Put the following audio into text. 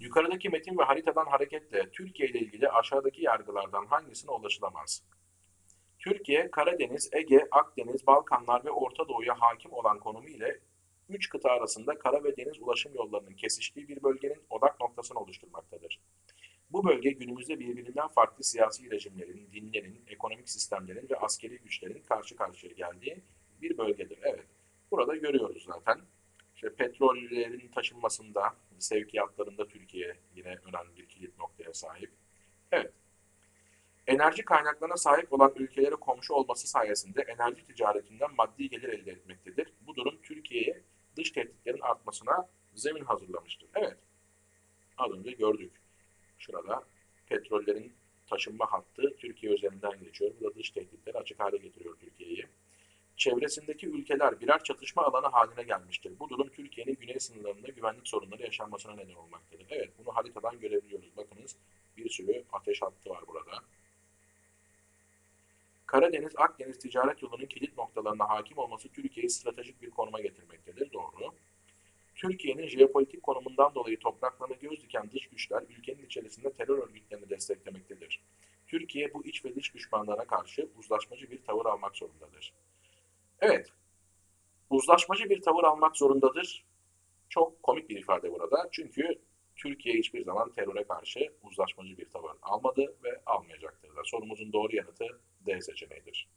Yukarıdaki metin ve haritadan hareketle Türkiye ile ilgili aşağıdaki yargılardan hangisine ulaşılamaz? Türkiye, Karadeniz, Ege, Akdeniz, Balkanlar ve Orta Doğu'ya hakim olan konumu ile üç kıta arasında kara ve deniz ulaşım yollarının kesiştiği bir bölgenin odak noktasını oluşturmaktadır. Bu bölge günümüzde birbirinden farklı siyasi rejimlerin, dinlerin, ekonomik sistemlerin ve askeri güçlerin karşı karşıya geldiği bir bölgedir. Evet, burada görüyoruz zaten. İşte petrollerin taşınmasında, sevkiyatlarında Türkiye yine önemli bir kilit noktaya sahip. Evet, enerji kaynaklarına sahip olan ülkelere komşu olması sayesinde enerji ticaretinden maddi gelir elde etmektedir. Bu durum Türkiye'ye dış tehditlerin artmasına zemin hazırlamıştır. Evet, az önce gördük. Şurada petrollerin taşınma hattı Türkiye üzerinden geçiyor. Bu da dış tehditleri açık hale getiriyor. Çevresindeki ülkeler birer çatışma alanı haline gelmiştir. Bu durum Türkiye'nin güney sınırlarında güvenlik sorunları yaşanmasına neden olmaktadır. Evet, bunu haritadan görebiliyoruz. Bakınız bir sürü ateş hattı var burada. Karadeniz-Akdeniz ticaret yolunun kilit noktalarına hakim olması Türkiye'yi stratejik bir konuma getirmektedir. Doğru. Türkiye'nin jeopolitik konumundan dolayı topraklarına göz diken dış güçler ülkenin içerisinde terör örgütlerini desteklemektedir. Türkiye bu iç ve dış düşmanlara karşı uzlaşmacı bir tavır almak zorundadır. Evet, uzlaşmacı bir tavır almak zorundadır. Çok komik bir ifade burada. Çünkü Türkiye hiçbir zaman teröre karşı uzlaşmacı bir tavır almadı ve almayacaktır. Sorumuzun doğru yanıtı D seçeneğidir.